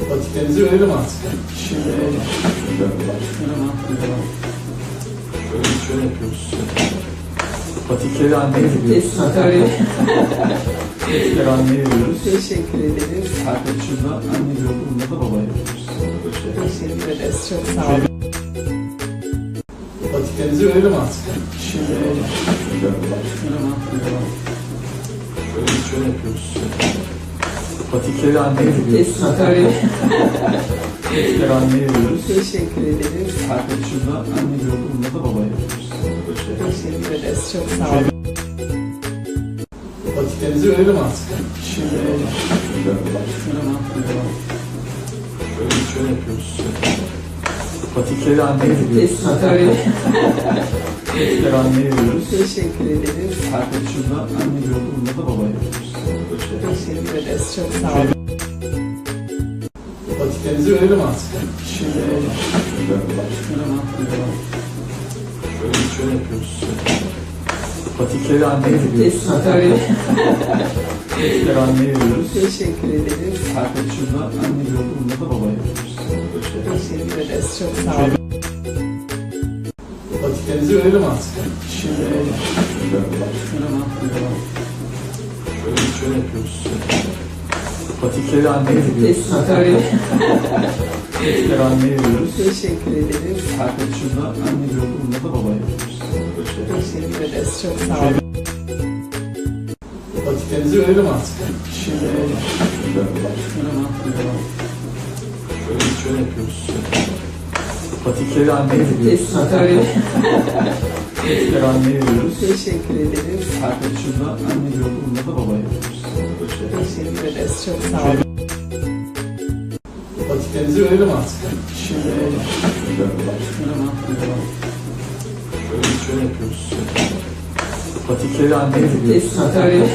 Patiklerinizi verelim artık. Şimdi Şöyle şöyle yapıyoruz. patikleri anneye veriyoruz. Öyle. Patikleri anneye veriyoruz. Teşekkür ederiz. Arkadaşımda anne diyor, bunda da baba yapıyoruz. Teşekkür ederiz. Çok sağ olun. Patiklerinizi verelim artık. Şimdi Şöyle şöyle yapıyoruz. Patikleri anneye veriyoruz. Öyle. Patikleri anneye veriyoruz. Teşekkür ederiz. Arkadaşımda anne diyor, bunda da baba yapıyoruz. Teşekkür ederiz. Çok sağ olun. Patiklerinizi verelim artık. Şimdi Şöyle şöyle yapıyoruz. patikleri anneye veriyoruz. Öyle. Patikleri anneye veriyoruz. Teşekkür ederiz. Arkadaşımda anne diyor, bunda da baba yapıyoruz. Teşekkür ederiz. Çok sağ olun. Patiklerinizi verelim artık. Şimdi Şöyle şöyle yapıyoruz. patikleri anneye veriyoruz. Öyle. Patikleri anneye veriyoruz. Teşekkür ederiz. Arkadaşımda anne diyor, bunda da baba yapıyoruz. Teşekkür ederiz. Çok sağ olun. Patiklerinizi verelim artık. Şimdi Şöyle şöyle yapıyoruz. Patikleri anneye veriyoruz. Patikleri anneye veriyoruz. Teşekkür ederiz. Arkadaşımda anne diyor, bunda da baba yapıyoruz. Teşekkür ederiz. Çok sağ olun. Patiklerinizi verelim artık. Şimdi Şöyle şöyle yapıyoruz. patikleri anneye veriyoruz. Patikleri anneye veriyoruz. Teşekkür ederiz. Arkadaşımda anne diyor, bunda da baba yapıyoruz. Ederiz. Çok sağ olun. Patiklerinizi verelim artık. Şimdi Şöyle şöyle yapıyoruz. patikleri anneye veriyoruz. Öyle.